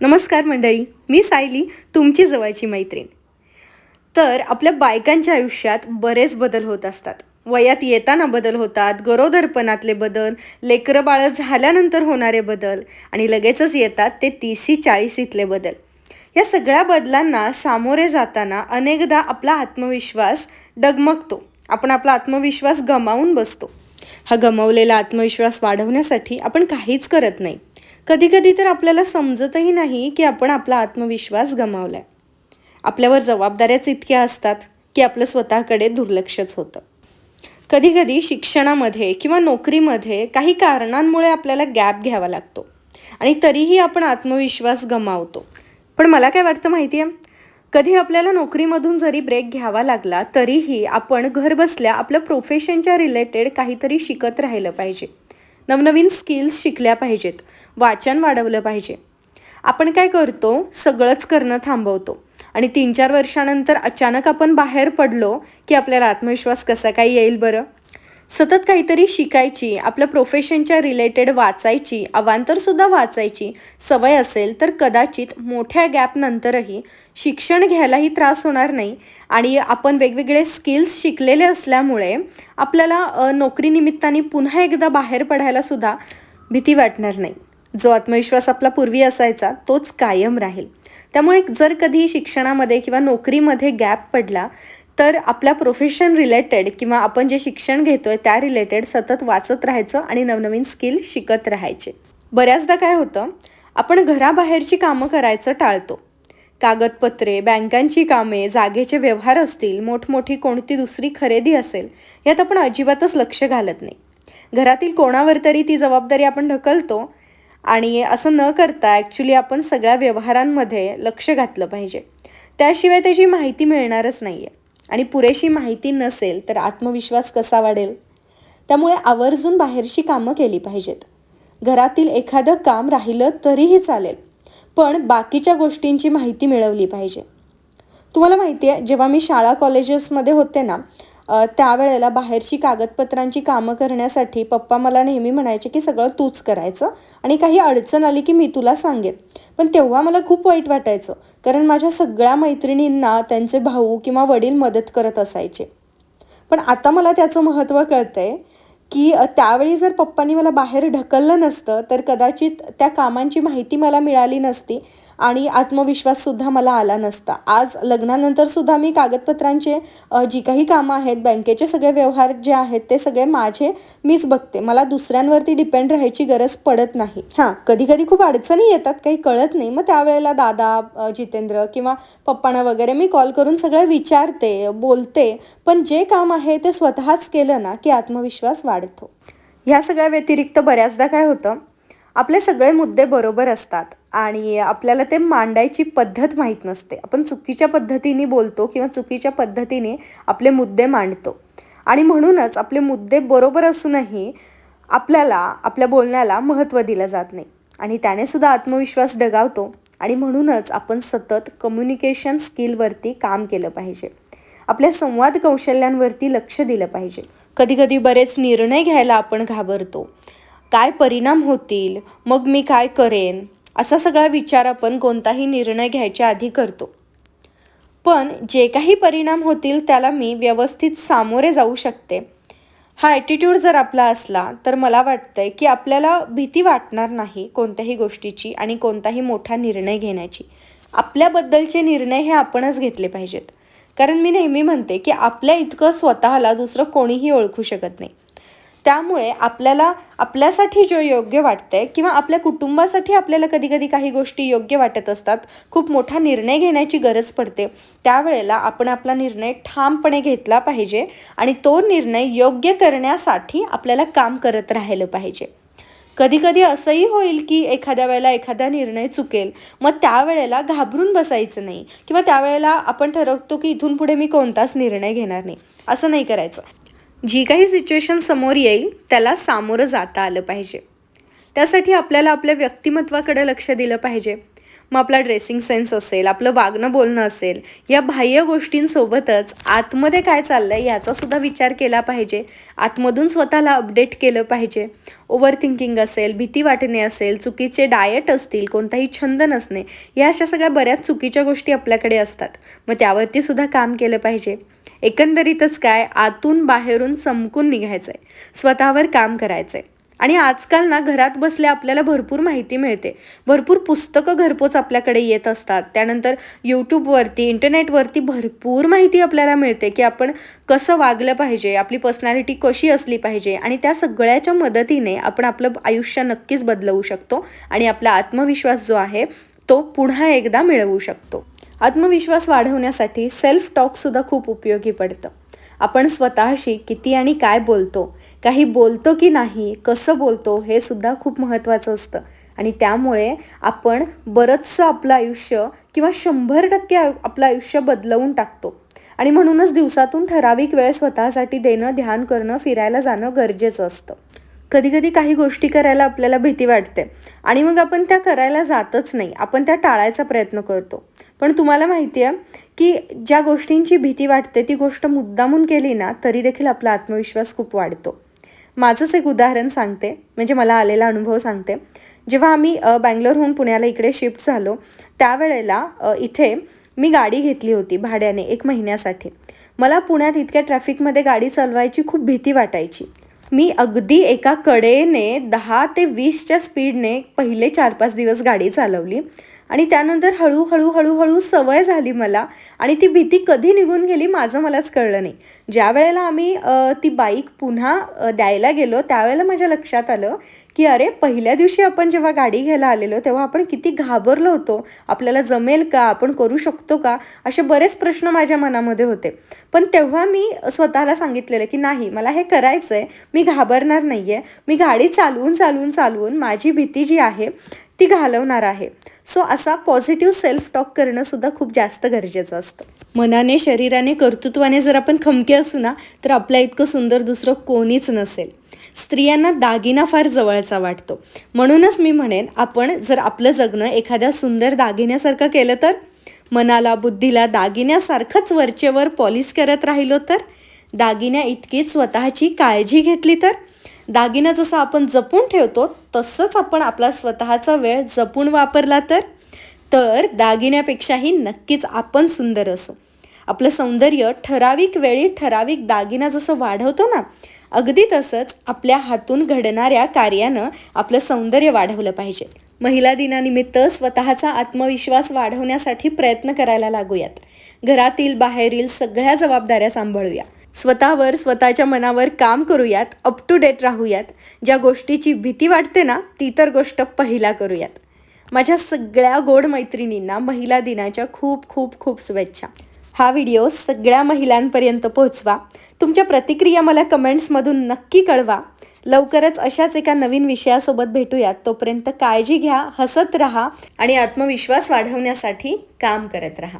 नमस्कार मंडळी मी सायली तुमची जवळची मैत्रीण. तर आपल्या बायकांच्या आयुष्यात बरेच बदल होत असतात. वयात येताना बदल होतात गरोदरपणातले बदल लेकरं बाळं झाल्यानंतर होणारे बदल आणि लगेचच येतात ते तीसी चाळीसीतले बदल. या सगळ्या बदलांना सामोरे जाताना अनेकदा आपला आत्मविश्वास डगमगतो. आपण आपला आत्मविश्वास गमावून बसतो. हा गमावलेला आत्मविश्वास वाढवण्यासाठी आपण काहीच करत नाही. कधीकधी तर आपल्याला समजतही नाही की आपण आपला आत्मविश्वास गमावलाय. आपल्यावर जबाबदाऱ्याच इतक्या असतात की आपलं स्वतःकडे दुर्लक्षच होतं. कधीकधी शिक्षणामध्ये किंवा नोकरीमध्ये काही कारणांमुळे आपल्याला गॅप घ्यावा लागतो आणि तरीही आपण आत्मविश्वास गमावतो. पण मला काय वाटतं माहिती आहे कधी आपल्याला नोकरीमधून जरी ब्रेक घ्यावा लागला तरीही आपण घरबसल्या आपलं प्रोफेशनच्या रिलेटेड काहीतरी शिकत राहिलं पाहिजे. नवनवीन स्किल्स शिकल्या पाहिजेत. वाचन वाढवलं पाहिजे. आपण काय करतो? सगळंच करणं थांबवतो. आणि तीन चार वर्षानंतर अचानक आपण बाहेर पडलो की आपल्याला आत्मविश्वास कसा काय येईल बरं? सतत काहीतरी शिकायची आपल्या प्रोफेशनच्या रिलेटेड वाचायची अवांतरसुद्धा वाचायची सवय असेल तर कदाचित मोठ्या गॅपनंतरही शिक्षण घ्यायलाही त्रास होणार नाही. आणि आपण वेगवेगळे स्किल्स शिकलेले असल्यामुळे आपल्याला नोकरीनिमित्ताने पुन्हा एकदा बाहेर पडायलासुद्धा भीती वाटणार नाही. जो आत्मविश्वास आपला पूर्वी असायचा तोच कायम राहील. त्यामुळे जर कधी शिक्षणामध्ये किंवा नोकरीमध्ये गॅप पडला तर आपल्या प्रोफेशन रिलेटेड किंवा आपण जे शिक्षण घेतो आहे त्या रिलेटेड सतत वाचत राहायचं आणि नवनवीन स्किल शिकत राहायचे. बऱ्याचदा काय होतं आपण घराबाहेरची कामं करायचं टाळतो. कागदपत्रे बँकांची कामे जागेचे व्यवहार असतील मोठमोठी कोणती दुसरी खरेदी असेल यात आपण अजिबातच लक्ष घालत नाही. घरातील कोणावर तरी ती जबाबदारी आपण ढकलतो आणि असं न करता ॲक्च्युली आपण सगळ्या व्यवहारांमध्ये लक्ष घातलं पाहिजे. त्याशिवाय त्याची माहिती मिळणारच नाही आहे आणि पुरेशी माहिती नसेल तर आत्मविश्वास कसा वाढेल? त्यामुळे आवर्जून बाहेरची कामं केली पाहिजेत. घरातील एखादं काम राहिलं तरीही चालेल पण बाकीच्या गोष्टींची माहिती मिळवली पाहिजे. तुम्हाला माहिती आहे जेव्हा मी शाळा कॉलेजेसमध्ये होते ना त्यावेळेला बाहेरची कागदपत्रांची कामं करण्यासाठी पप्पा मला नेहमी म्हणायचे की सगळं तूच करायचं आणि काही अडचण आली की मी तुला सांगेन. पण तेव्हा मला खूप वाईट वाटायचं कारण माझ्या सगळ्या मैत्रिणींना त्यांचे भाऊ किंवा वडील मदत करत असायचे. पण आता मला त्याचं महत्त्व कळतं आहे की त्यावेळी जर पप्पांनी मला बाहेर ढकललं नसतं तर कदाचित त्या कामांची माहिती मला मिळाली नसती आणि आत्मविश्वाससुद्धा मला आला नसता. आज लग्नानंतरसुद्धा मी कागदपत्रांचे जी काही कामं आहेत बँकेचे सगळे व्यवहार जे आहेत ते सगळे माझे मीच बघते. मला दुसऱ्यांवरती डिपेंड राहायची गरज पडत नाही. हां कधी कधी खूप अडचणी येतात काही कळत नाही. मग त्यावेळेला दादा जितेंद्र किंवा पप्पांना वगैरे मी कॉल करून सगळं विचारते बोलते. पण जे काम आहे ते स्वतःच केलं ना की आत्मविश्वास वाढतो. ह्या सगळ्या व्यतिरिक्त बऱ्याचदा काय होतं आपले सगळे मुद्दे बरोबर असतात आणि आपल्याला ते मांडायची पद्धत माहीत नसते. आपण चुकीच्या पद्धतीने बोलतो किंवा चुकीच्या पद्धतीने आपले मुद्दे मांडतो. आणि म्हणूनच आपले मुद्दे बरोबर असूनही आपल्याला आपल्या बोलण्याला महत्त्व दिलं जात नाही. आणि त्याने सुद्धा आत्मविश्वास डगावतो आणि म्हणूनच आपण सतत कम्युनिकेशन स्किलवरती काम केलं पाहिजे. आपल्या संवाद कौशल्यांवरती लक्ष दिलं पाहिजे. कधीकधी बरेच निर्णय घ्यायला आपण घाबरतो. काय परिणाम होतील? मग मी काय करेन? असा सगळा विचार आपण कोणताही निर्णय घ्यायच्या आधी करतो. पण जे काही परिणाम होतील त्याला मी व्यवस्थित सामोरे जाऊ शकते. हा ॲटिट्यूड जर आपला असला तर मला वाटतंय की आपल्याला भीती वाटणार नाही कोणत्याही गोष्टीची आणि कोणताही मोठा निर्णय घेण्याची. आपल्याबद्दलचे निर्णय हे आपणच घेतले पाहिजेत. कारण मी नेहमी म्हणते की आपल्या इतकं स्वतःला दुसरं कोणीही ओळखू शकत नाही. त्यामुळे आपल्याला आपल्यासाठी जे योग्य वाटतंय किंवा आपल्या कुटुंबासाठी आपल्याला कधी कधी काही गोष्टी योग्य वाटत असतात खूप मोठा निर्णय घेण्याची गरज पडते. त्यावेळेला आपण आपला निर्णय ठामपणे घेतला पाहिजे आणि तो निर्णय योग्य करण्यासाठी आपल्याला काम करत राहिलं पाहिजे. कधीकधी असंही होईल की एखाद्या वेळेला एखादा निर्णय चुकेल. मग त्यावेळेला घाबरून बसायचं नाही. किंवा त्यावेळेला आपण ठरवतो की इथून पुढे मी कोणताच निर्णय घेणार नाही. असं नाही करायचं. जी काही सिच्युएशन समोर येईल त्याला सामोरं जाता आलं पाहिजे. त्यासाठी आपल्याला आपल्या व्यक्तिमत्वाकडे लक्ष दिलं पाहिजे. मग आपला ड्रेसिंग सेन्स असेल आपलं वागणं बोलणं असेल या बाह्य गोष्टींसोबतच आतमध्ये काय चाललं आहे याचा सुद्धा विचार केला पाहिजे. आतमधून स्वतःला अपडेट केलं पाहिजे. ओव्हर थिंकिंग असेल भीती वाटणे असेल चुकीचे डायट असतील कोणताही छंद नसणे या अशा सगळ्या बऱ्याच चुकीच्या गोष्टी आपल्याकडे असतात. मग त्यावरती सुद्धा काम केलं पाहिजे. एकंदरीतच काय? आतून बाहेरून चमकून निघायचं आहे स्वतःवर काम करायचं आहे आणि आजकाल ना घरात बसल्या आपल्याला भरपूर माहिती मिळते. भरपूर पुस्तकं घरपोच आपल्याकडे येत असतात. त्यानंतर यूट्यूबवरती इंटरनेटवरती भरपूर माहिती आपल्याला मिळते की आपण कसं वागलं पाहिजे आपली पर्सनॅलिटी कशी असली पाहिजे आणि त्या सगळ्याच्या मदतीने आपण आपलं आयुष्य नक्कीच बदलवू शकतो आणि आपला आत्मविश्वास जो आहे तो पुन्हा एकदा मिळवू शकतो. आत्मविश्वास वाढवण्यासाठी सेल्फ टॉकसुद्धा खूप उपयोगी पडतं. आपण स्वतःशी किती आणि काय बोलतो काही बोलतो की नाही कसं बोलतो हे सुद्धा खूप महत्त्वाचं असतं. आणि त्यामुळे आपण बरंचसं आपलं आयुष्य किंवा शंभर टक्के आपलं आयुष्य बदलवून टाकतो. आणि म्हणूनच दिवसातून ठराविक वेळ स्वतःसाठी देणं ध्यान करणं फिरायला जाणं गरजेचं असतं. कधीकधी काही गोष्टी करायला आपल्याला भीती वाटते. आणि मग आपण त्या करायला जातच नाही. आपण त्या टाळायचा प्रयत्न करतो. पण तुम्हाला माहिती आहे की ज्या गोष्टींची भीती वाटते ती गोष्ट मुद्दामून केली ना तरी देखील आपला आत्मविश्वास खूप वाढतो. माझंच एक उदाहरण सांगते. म्हणजे मला आलेला अनुभव सांगते. जेव्हा आम्ही बँगलोरहून पुण्याला इकडे शिफ्ट झालो त्यावेळेला इथे मी गाडी घेतली होती भाड्याने एक महिन्यासाठी. मला पुण्यात इतक्या ट्रॅफिकमध्ये गाडी चालवायची खूप भीती वाटायची. मी अगदी एका कडेने दहा ते वीसच्या स्पीडने पहिले चार पाच दिवस गाडी चालवली आणि त्यानंतर हळूहळू हळूहळू सवय झाली मला आणि ती भीती कधी निघून गेली माझं मलाच कळलं नाही. ज्या वेळेला आम्ही ती बाईक पुन्हा द्यायला गेलो त्यावेळेला माझ्या लक्षात आलं की अरे पहिल्या दिवशी आपण जेव्हा गाडी घ्यायला आलेलो तेव्हा आपण किती घाबरलो होतो. आपल्याला जमेल का? आपण करू शकतो का? असे बरेच प्रश्न माझ्या मनामध्ये होते. पण तेव्हा मी स्वतःला सांगितलेलं की नाही मला हे करायचं आहे मी घाबरणार नाही आहे मी गाडी चालवून चालवून चालवून माझी भीती जी आहे ती घालवणार आहे. सो असा पॉझिटिव्ह सेल्फ टॉक करणं सुद्धा खूप जास्त गरजेचं असतं. मनाने शरीराने कर्तृत्वाने जर आपण खमके असू ना तर आपल्या इतकं सुंदर दुसरं कोणीच नसेल. स्त्रियांना दागिना फार जवळचा वाटतो. म्हणूनच मी म्हणेन आपण जर आपलं जगणं एखाद्या सुंदर दागिन्यासारखं केलं तर मनाला बुद्धीला दागिन्यासारखंच वरचेवर पॉलिश करत राहिलो तर दागिन्या इतकीच स्वतःची काळजी घेतली तर दागिना जसा आपण जपून ठेवतो तसंच आपण आपला स्वतःचा वेळ जपून वापरला तर? तर दागिन्यापेक्षाही नक्कीच आपण सुंदर असो. आपलं सौंदर्य ठराविक वेळी ठराविक दागिना जसं वाढवतो ना अगदी तसंच आपल्या हातून घडणाऱ्या कार्यानं आपलं सौंदर्य वाढवलं पाहिजे. महिला दिनानिमित्त स्वतःचा आत्मविश्वास वाढवण्यासाठी प्रयत्न करायला लागूयात. घरातील बाहेरील सगळ्या जबाबदाऱ्या सांभाळूया. स्वतःवर स्वतःच्या मनावर काम करूयात अप टू डेट राहूयात. ज्या गोष्टीची भीती वाटते ना ती तर गोष्ट पहिला करूयात. माझ्या सगळ्या गोड मैत्रिणींना महिला दिनाच्या खूप खूप खूप शुभेच्छा. हा व्हिडिओ सगळ्या महिलांपर्यंत पोहोचवा. तुमच्या प्रतिक्रिया मला कमेंट्समधून नक्की कळवा. लवकरच अशाच एका नवीन विषयासोबत भेटूयात. तोपर्यंत काळजी घ्या हसत राहा आणि आत्मविश्वास वाढवण्यासाठी काम करत राहा.